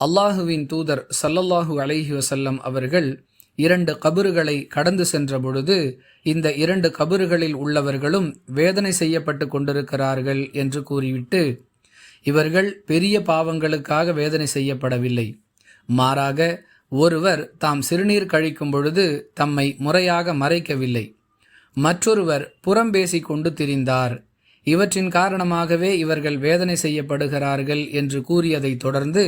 அல்லாஹுவின் தூதர் சல்லல்லாஹு அலைஹி வசல்லம் அவர்கள் இரண்டு கபறுகளை கடந்து சென்ற பொழுது இந்த இரண்டு கபறுகளில் உள்ளவர்களும் வேதனை செய்யப்பட்டு கொண்டிருக்கிறார்கள் என்று கூறிவிட்டு இவர்கள் பெரிய பாவங்களுக்காக வேதனை செய்யப்படவில்லை. மாறாக ஒருவர் தாம் சிறுநீர் கழிக்கும் பொழுது தம்மை முறையாக மறைக்கவில்லை. மற்றொருவர் புறம் பேசிக் கொண்டு திரிந்தார். இவற்றின் காரணமாகவே இவர்கள் வேதனை செய்யப்படுகிறார்கள் என்று கூறியதைத் தொடர்ந்து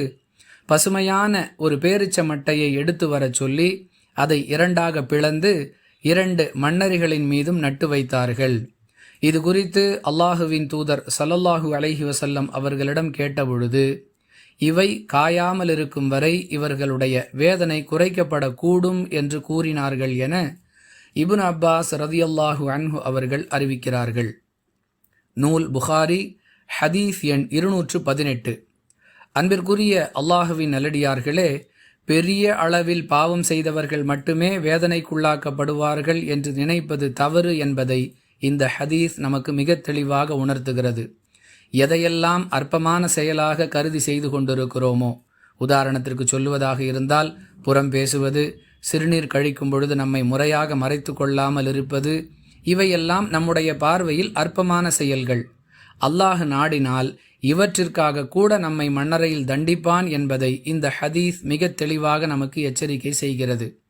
பசுமையான ஒரு பேரிச்ச மட்டையை எடுத்து வரச் சொல்லி அதை இரண்டாக பிளந்து இரண்டு மன்னரிகளின் மீதும் நட்டு வைத்தார்கள். இது குறித்து அல்லாஹுவின் தூதர் சல்லல்லாஹு அலஹி வசல்லம் அவர்களிடம் கேட்டபொழுது இவை காயாமல் இருக்கும் வரை இவர்களுடைய வேதனை குறைக்கப்படக்கூடும் என்று கூறினார்கள் என இபுன் அப்பாஸ் ரதியல்லாஹு அன்ஹு அவர்கள் அறிவிக்கிறார்கள். நூல் புகாரி ஹதீஸ் எண் இருநூற்று பதினெட்டு. அன்பிற்குரிய அல்லாஹுவின் நல்லடியார்களே பெரிய அளவில் பாவம் செய்தவர்கள் மட்டுமே வேதனைக்குள்ளாக்கப்படுவார்கள் என்று நினைப்பது தவறு என்பதை இந்த ஹதீஸ் நமக்கு மிக தெளிவாக உணர்த்துகிறது. எதையெல்லாம் அற்பமான செயலாக கருதி செய்து கொண்டிருக்கிறோமோ உதாரணத்திற்கு சொல்லுவதாக இருந்தால் புறம் பேசுவது சிறுநீர் கழிக்கும் பொழுது நம்மை முறையாக மறைத்து கொள்ளாமல் இருப்பது இவையெல்லாம் நம்முடைய பார்வையில் அற்பமான செயல்கள். அல்லாஹ் நாடினால் இவற்றிற்காக கூட நம்மை மன்னரையில் தண்டிப்பான் என்பதை இந்த ஹதீஸ் மிக தெளிவாக நமக்கு எச்சரிக்கை செய்கிறது.